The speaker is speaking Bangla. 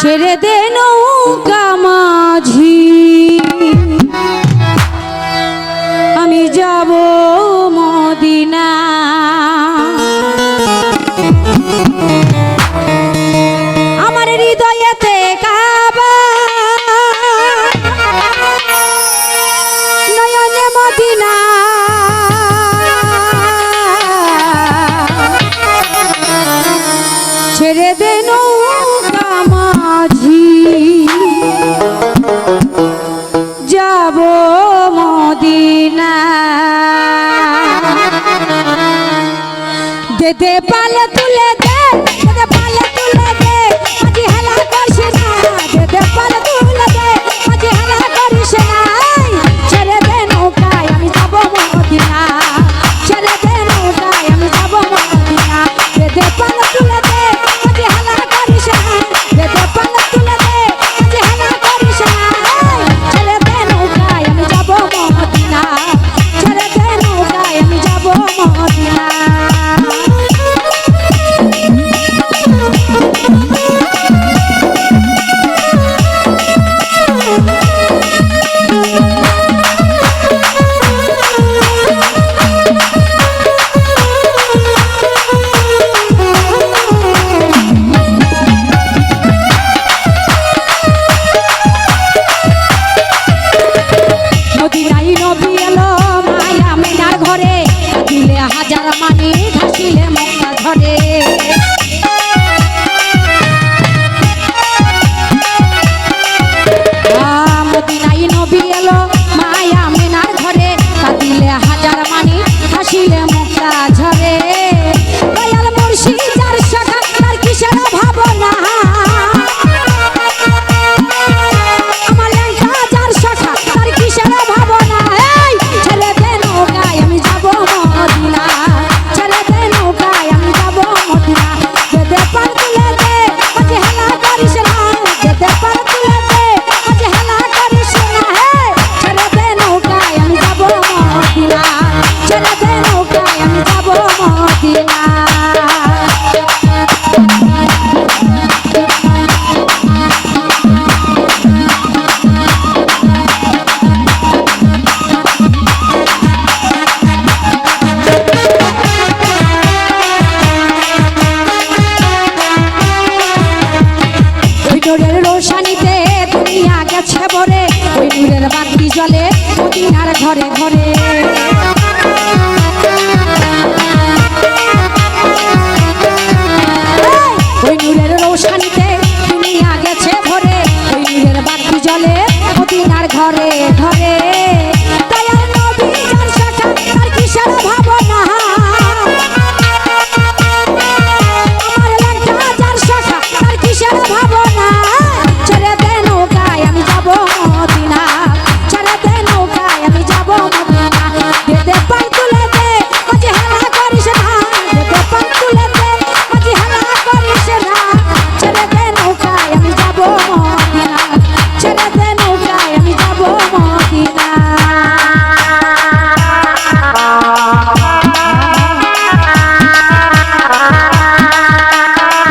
ছেড়ে দে নৌকা মাঝি। পাল পালে তুলে Chile. বাতি জলে মদিনার ঘরে ঘরে। ওই নূরের রৌশানিতে দুনিয়া গেছে ভরে। ওই নূরের বাতি জলে মদিনার ঘরে।